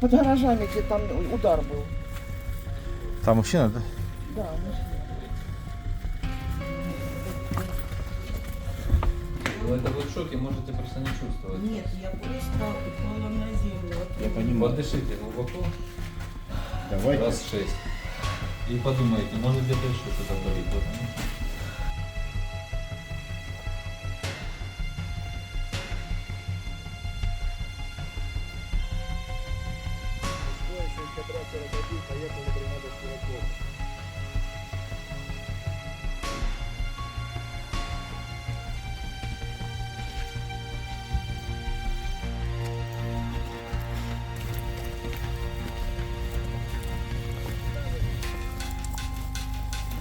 под гаражами, где там удар был. Там мужчина, да? Да, мужчина. Ну, это вы в шоке, можете просто не чувствовать. Нет, я просто упала на землю. Я понимаю. Подышите глубоко, Давайте. раз шесть. И подумайте, может где-то еще что-то болит.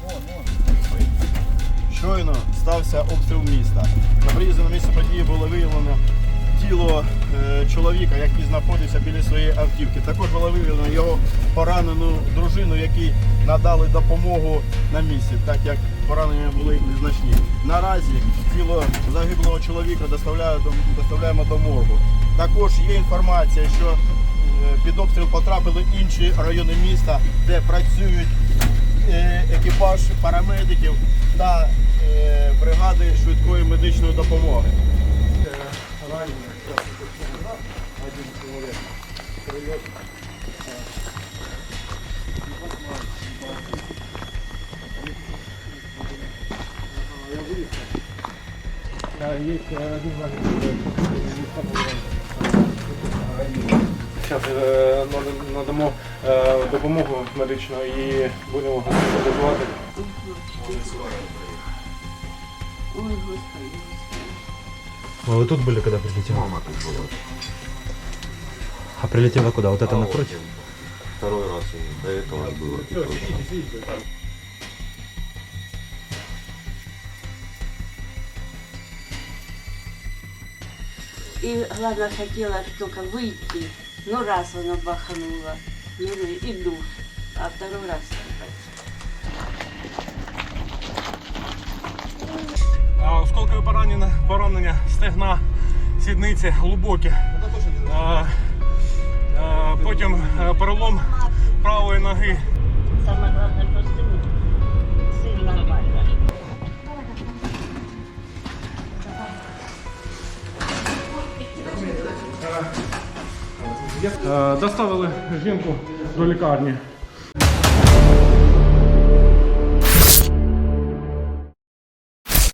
Вот оно. Щойно стався обстріл міста. На приїзді на місце події було виявлено тіло е, чоловіка, який знаходився біля своєї автівки. Також було виявлено його поранену дружину, якій надали допомогу на місці, так як поранення були незначні. Наразі тіло загиблого чоловіка доставляємо до моргу. Також є інформація, що е, під обстріл потрапили інші райони міста, де працюють е, екіпаж парамедиків та бригади швидкої медичної допомоги. Зараз надамо е, допомогу медичну і будемо госпіталізувати. Ой, господи. Вы тут были, когда прилетело? Мама тут была. А прилетело куда? Вот это напротив? Второй раз до этого было. И главное хотела только выйти. Ну раз она баханула. Ну и душ. А второй раз Осколкове поранення, поранення стегна, сідниці глибокі. Е, е, Потім е, перелом правої ноги. Главное, что сын, сын нормально. Е, Доставили жінку до лікарні.